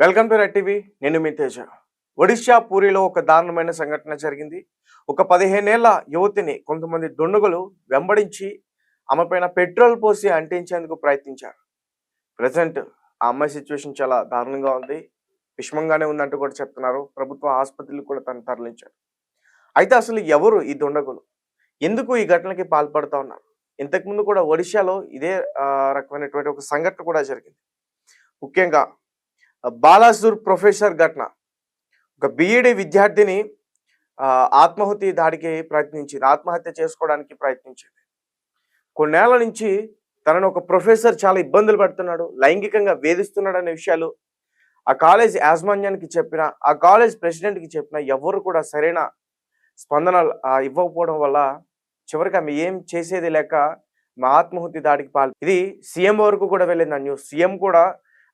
Welcome to red TV. నేను మీ తేజ. ఒడిశా పూరిలో ఒక దారుణమైన సంఘటన జరిగింది. ఒక పదిహేనేళ్ళ యువతిని కొంతమంది దుండగులు వెంబడించి ఆమె పైన పెట్రోల్ పోసి అంటించేందుకు ప్రయత్నించారు. ప్రజెంట్ ఆ అమ్మాయి సిచ్యువేషన్ చాలా దారుణంగా ఉంది. విషమంగానే ఉందంటూ కూడా చెప్తున్నారు. ప్రభుత్వ ఆసుపత్రులు కూడా తను తరలించారు. అయితే అసలు ఎవరు ఈ దుండగులు? ఎందుకు ఈ ఘటనకి పాల్పడుతూ ఉన్నారు? ఇంతకుముందు కూడా ఒడిశాలో ఇదే రకమైనటువంటి ఒక సంఘటన కూడా జరిగింది. ముఖ్యంగా బాలాసూర్ ప్రొఫెసర్ ఘటన. ఒక బీఈడీ విద్యార్థిని ఆ, ఆత్మాహుతి దాడికి ప్రయత్నించింది ఆత్మహత్య చేసుకోవడానికి ప్రయత్నించింది. కొన్నేళ్ళ నుంచి తనను ఒక ప్రొఫెసర్ చాలా ఇబ్బందులు పెడుతున్నాడు లైంగికంగా వేధిస్తున్నాడు అనే విషయాలు ఆ కాలేజ్ యాజమాన్యానికి చెప్పిన ఆ కాలేజ్ ప్రెసిడెంట్కి చెప్పిన ఎవరు కూడా సరైన స్పందన ఇవ్వకపోవడం వల్ల చివరికి ఆమె ఏం చేసేది లేక మా ఆత్మహత్య దాడికి పాల్ ఇది సీఎం వరకు కూడా వెళ్ళింది ఆ న్యూస్. సీఎం కూడా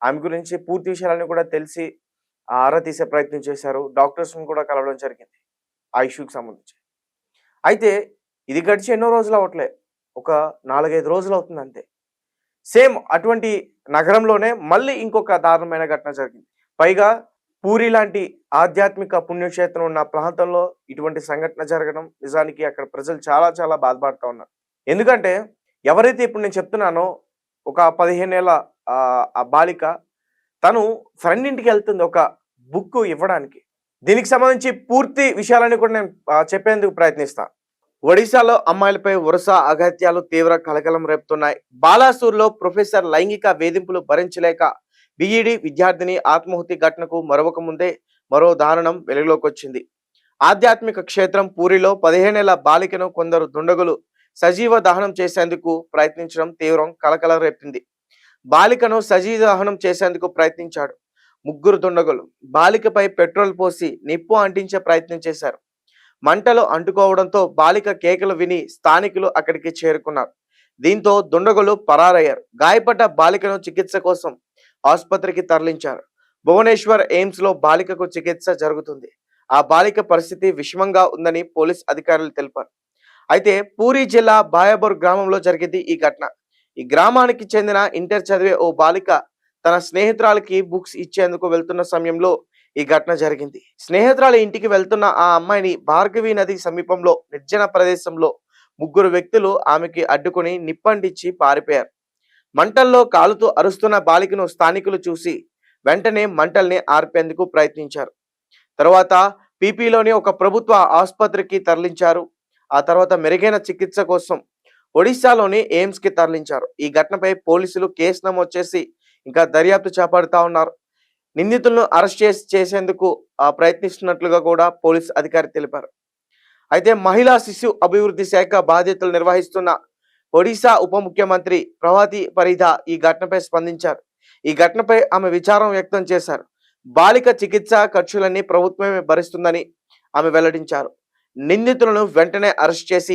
ఆమె గురించి పూర్తి విషయాలన్నీ కూడా తెలిసి ఆరా తీసే ప్రయత్నం చేశారు. డాక్టర్స్ని కూడా కలవడం జరిగింది. ఆ ఇష్యూకి సంబంధించి. అయితే ఇది గడిచి ఎన్నో రోజులు అవట్లే ఒక నాలుగైదు రోజులు అవుతుంది అంతే. సేమ్ అటువంటి నగరంలోనే మళ్ళీ ఇంకొక దారుణమైన ఘటన జరిగింది. పైగా పూరి లాంటి ఆధ్యాత్మిక పుణ్యక్షేత్రం ఉన్న ప్రాంతంలో ఇటువంటి సంఘటన జరగడం నిజానికి అక్కడ ప్రజలు చాలా చాలా బాధపడుతూ ఉన్నారు. ఎందుకంటే ఎవరైతే ఇప్పుడు నేను చెప్తున్నానో ఒక పదిహేనేళ్ళ ఆ బాలిక తను ఫ్రెండ్ ఇంటికి వెళ్తుంది ఒక బుక్ ఇవ్వడానికి. దీనికి సంబంధించి పూర్తి విషయాలని కూడా నేను చెప్పేందుకు ప్రయత్నిస్తాను ఒడిశాలో అమ్మాయిలపై వరుస అగత్యాలు తీవ్ర కలకలం రేపుతున్నాయి. బాలాసూర్లో ప్రొఫెసర్ లైంగిక వేధింపులు భరించలేక బీఈడి విద్యార్థిని ఆత్మహత్య ఘటనకు మరొక ముందే మరో దారుణం వెలుగులోకి వచ్చింది ఆధ్యాత్మిక క్షేత్రం పూరిలో పదిహేనేళ్ళ బాలికను కొందరు దుండగులు సజీవ దహనం చేసేందుకు ప్రయత్నించడం తీవ్రం కలకలం రేపింది బాలికను సజీవ దహనం చేసేందుకు ప్రయత్నించాడు. ముగ్గురు దుండగులు బాలికపై పెట్రోల్ పోసి నిప్పు అంటించే ప్రయత్నం చేశారు. మంటలు అంటుకోవడంతో బాలిక కేకలు విని స్థానికులు అక్కడికి చేరుకున్నారు. దీంతో దుండగులు పరారయ్యారు. గాయపడ్డ బాలికను చికిత్స కోసం ఆసుపత్రికి తరలించారు. భువనేశ్వర్ ఎయిమ్స్లో బాలికకు చికిత్స జరుగుతుంది. ఆ బాలిక పరిస్థితి విషమంగా ఉందని పోలీస్ అధికారులు తెలిపారు. అయితే పూరి జిల్లా బాయాబూర్ గ్రామంలో జరిగింది ఈ ఘటన. ఈ గ్రామానికి చెందిన ఇంటర్ చదివే ఓ బాలిక తన స్నేహితురాలకి బుక్స్ ఇచ్చేందుకు వెళ్తున్న సమయంలో ఈ ఘటన జరిగింది. స్నేహితురాల ఇంటికి వెళ్తున్న ఆ అమ్మాయిని భార్గవి నది సమీపంలో నిర్జన ప్రదేశంలో ముగ్గురు వ్యక్తులు ఆమెకి అడ్డుకుని నిప్పండిచ్చి పారిపోయారు. మంటల్లో కాలుతూ అరుస్తున్న బాలికను స్థానికులు చూసి వెంటనే మంటల్ని ఆర్పేందుకు ప్రయత్నించారు. తర్వాత పీపీలోని ఒక ప్రభుత్వ ఆసుపత్రికి తరలించారు. ఆ తర్వాత మెరుగైన చికిత్స కోసం ఒడిశాలోని ఎయిమ్స్కి తరలించారు. ఈ ఘటనపై పోలీసులు కేసు నమోదు చేసి ఇంకా దర్యాప్తు చేపడతా ఉన్నారు. నిందితులను అరెస్ట్ చేసి చేసేందుకు ఆ, ప్రయత్నిస్తున్నట్లుగా కూడా పోలీస్ అధికారి తెలిపారు. అయితే మహిళా శిశు అభివృద్ధి శాఖ బాధ్యతలు నిర్వహిస్తున్న ఒడిశా ఉప ముఖ్యమంత్రి ప్రభాతి పరిధా ఈ ఘటనపై స్పందించారు. ఈ ఘటనపై ఆమె విచారం వ్యక్తం చేశారు. బాలిక చికిత్స ఖర్చులన్నీ ప్రభుత్వమే భరిస్తుందని ఆమె వెల్లడించారు. నిందితులను వెంటనే అరెస్ట్ చేసి